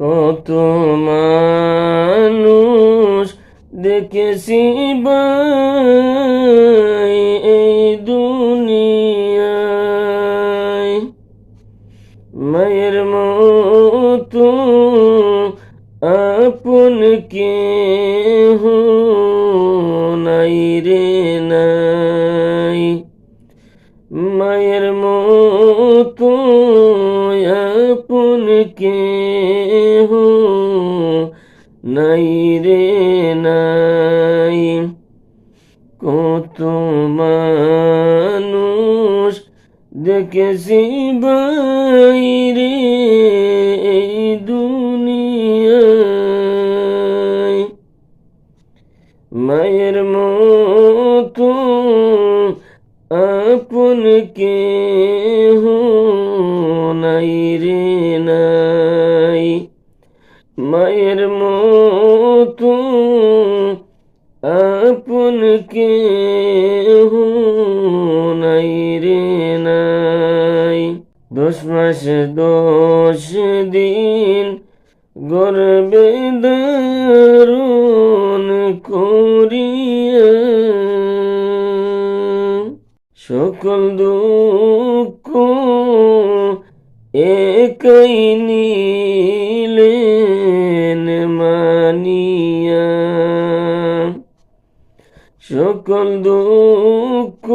কত মানুষ দেখেছি এই দুনিয়ায়। মায়ের মতো আপন কে নাই রে নাই। মায়ের মতো আপন কে নাই রে নাই। কত মানুষ দেখেছি বাইরে এই দুনিয়ায়। মায়ের মতো আপন কে নাই রে মতো আপন কে নাই রে নাই দশ মাস দশ দিন গর্বে দারুণ করিয়া সকল দুঃখ একই নীলেন সকল দুঃখ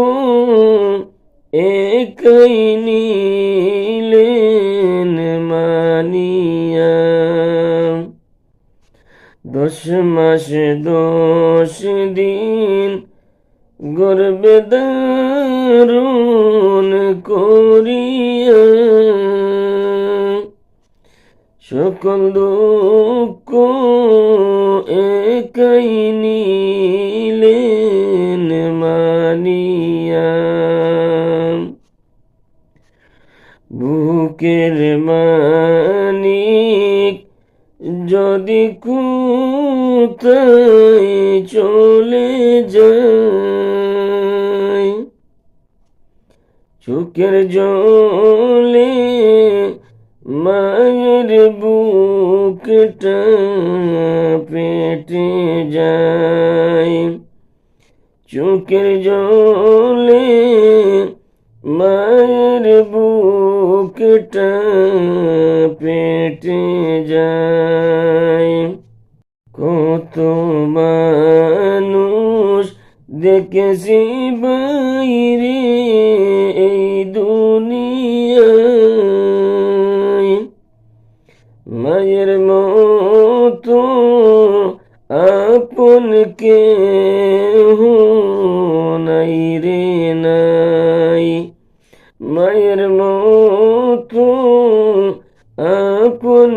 একই নীলেন মানিয়া। দশ মাস দশ দিন গর্বে দারুণ করিয়া। সকল দুঃখ একই নীলেন বুকের মানিক যদি কোথায় চলে যায় চোখের জলে মায়ের বুকটা পেটে যায় চোখের জলে মায়ের বুকটা পেটে যায়। কত মানুষ দেখেছি বাইরে এই দুনিয়ায়। মায়ের মতো আপন কে নাই রে নাই মায়ের মতো আপন